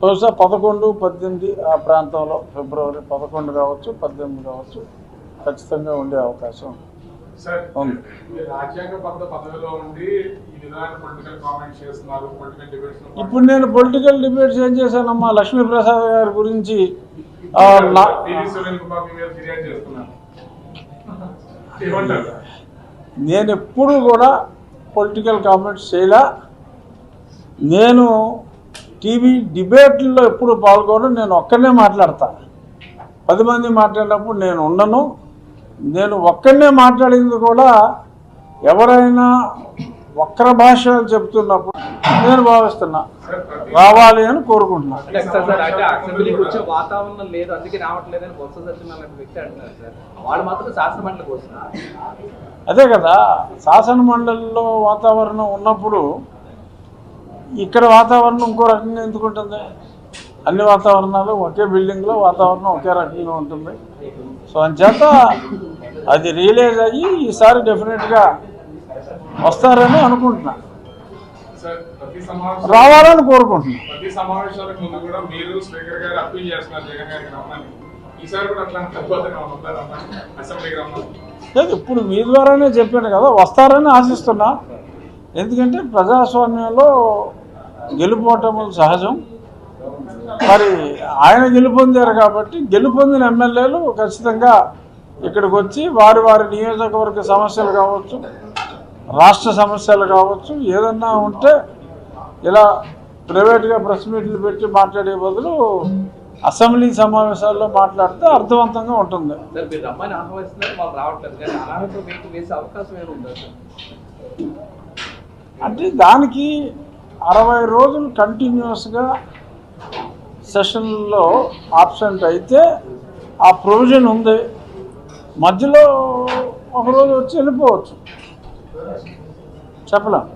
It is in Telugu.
బహుశా పదకొండు పద్దెనిమిది ఆ ప్రాంతంలో ఫిబ్రవరి పదకొండు కావచ్చు పద్దెనిమిది కావచ్చు ఖచ్చితంగా ఉండే అవకాశం ఇప్పుడు నేను పొలిటికల్ డిబేట్స్ ఏం చేశానమ్మా? లక్ష్మీప్రసాద్ గారి గురించి? నేను ఎప్పుడు కూడా పొలిటికల్ కామెంట్స్ చేయలే. నేను టీవీ డిబేట్లలో ఎప్పుడు పాల్గొనను నేను ఒక్కనే మాట్లాడతా. పది మంది మాట్లాడినప్పుడు నేను ఉండను. నేను ఒక్కనే మాట్లాడింది కూడా ఎవరైనా వక్ర భాషలు చెప్తున్నప్పుడు నేను భావిస్తున్నా. రావాలి అని కోరుకుంటున్నా. అంటే సార్ సార్ అంటే అసెంబ్లీకి వచ్చే వాతావరణం లేదు అందుకే రావట్లేదని బొత్స సత్యనారాయణ లాంటి వ్యక్తి అంటున్నారు సార్. వాళ్ళు మాత్రం శాసన మండలికి వస్తున్నారు అదే కదా శాసన మండలిలో వాతావరణం ఉన్నప్పుడు ఇక్కడ వాతావరణం ఇంకో రకంగా ఎందుకు ఉంటుంది? అన్ని వాతావరణాలు ఒకే బిల్డింగ్లో వాతావరణం ఒకే రకంగా ఉంటుంది. సో అంచేత అది రియలైజ్ అయ్యి ఈసారి డెఫినెట్గా వస్తారని అనుకుంటున్నా. రావాలని కోరుకుంటున్నా. ప్రతి సమావేశాలకు ముందు కూడా మీరు స్పీకర్ గారు అప్పీల్ చేస్తున్నారు జగన్ గారికి రమ్మని. ఈసారి కూడా అట్లా తప్పదని రమ్మని అసెంబ్లీకి రమ్మని. లేదు ఇప్పుడు మీ ద్వారానే చెప్పాను కదా వస్తారని ఆశిస్తున్నా. ఎందుకంటే ప్రజాస్వామ్యంలో గెలుపోవటములు సహజం. మరి ఆయన గెలుపొందారు కాబట్టి గెలుపొందిన ఎమ్మెల్యేలు ఖచ్చితంగా ఇక్కడికి వచ్చి వారి వారి నియోజకవర్గ సమస్యలు కావచ్చు రాష్ట్ర సమస్యలు కావచ్చు ఏదన్నా ఉంటే ఇలా ప్రైవేట్గా ప్రెస్ మీట్లు పెట్టి మాట్లాడే బదులు అసెంబ్లీ సమావేశాల్లో మాట్లాడితే అర్థవంతంగా ఉంటుంది. అంటే దానికి అరవై రోజులు కంటిన్యూస్గా సెషన్లో ఆబ్సెంట్ అయితే ఆ ప్రొవిజన్ ఉంది. మధ్యలో ఒక రోజు వచ్చి వెళ్ళిపోవచ్చు. చెప్పలేం.